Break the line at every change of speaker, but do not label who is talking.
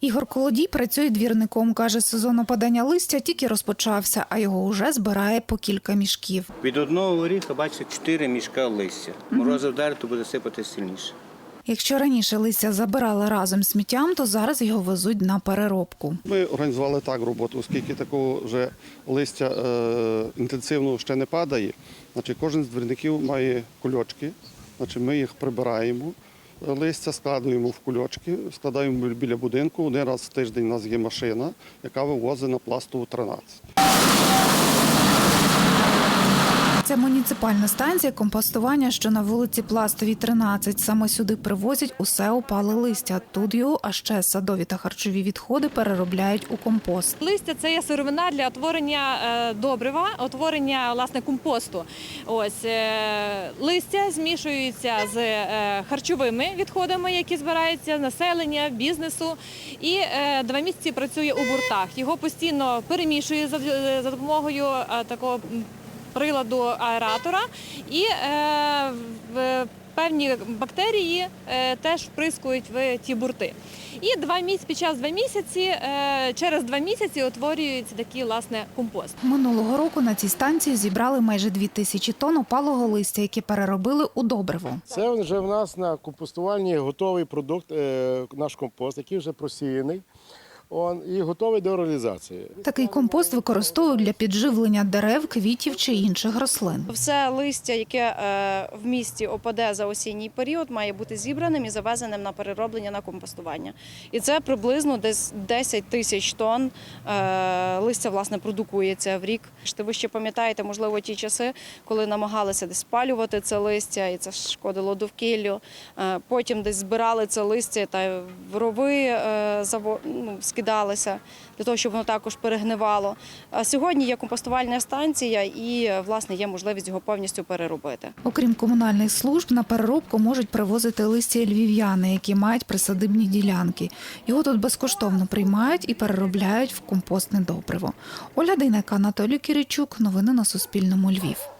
Ігор Колодій працює двірником. Каже, сезон опадання листя тільки розпочався, а його уже збирає по кілька мішків.
Від одного горіха, бачите, чотири мішка листя. Морози вдарить, то буде сипати сильніше.
Якщо раніше листя забирали разом з сміттям, то зараз його везуть на переробку.
Ми організували так роботу, оскільки такого вже листя е, інтенсивно ще не падає. Значить, кожен з двірників має кульочки. Значить, ми їх прибираємо. Листя складуємо в кульочки, складаємо біля будинку. Один раз в тиждень у нас є машина, яка вивозить на пластову 13.
Це муніципальна станція компостування, що на вулиці Пластовій, 13. Саме сюди привозять усе опале листя. Тут його, а ще садові та харчові відходи переробляють у компост.
Листя це є сировина для утворення е, добрива, утворення власне компосту. Ось е, листя змішуються з е, харчовими відходами, які збираються населення, бізнесу. І два місяці працює у буртах. Його постійно перемішує за, допомогою такого приладу аератора і е, в певні бактерії е, теж вприскують в ті бурти. І два місяці під час два місяці, е, через два місяці утворюється такий власне компост.
Минулого року на цій станції зібрали майже дві тисячі тонн опалого листя, які переробили у добриво.
Це вже в нас на компостувальні готовий продукт, е, наш компост, який вже просіяний. Он, і готовий до реалізації.
Такий компост використовують для підживлення дерев, квітів чи інших рослин.
Все листя, яке е, в місті опаде за осінній період, має бути зібраним і завезеним на перероблення на компостування. І це приблизно десь 10 тисяч тонн е, листя власне продукується в рік. Ви ще пам'ятаєте, можливо, ті часи, коли намагалися десь спалювати це листя, і це шкодило довкіллю. Е, Потім десь збирали це листя та в рови ну, скидалися для того, щоб воно також перегнивало. А сьогодні є компостувальна станція і власне є можливість його повністю переробити.
Окрім комунальних служб, на переробку можуть привозити листя львів'яни, які мають присадибні ділянки. Його тут безкоштовно приймають і переробляють в компостне добриво. Оля Дейнека, Анатолій Киричук. Новини на Суспільному. Львів.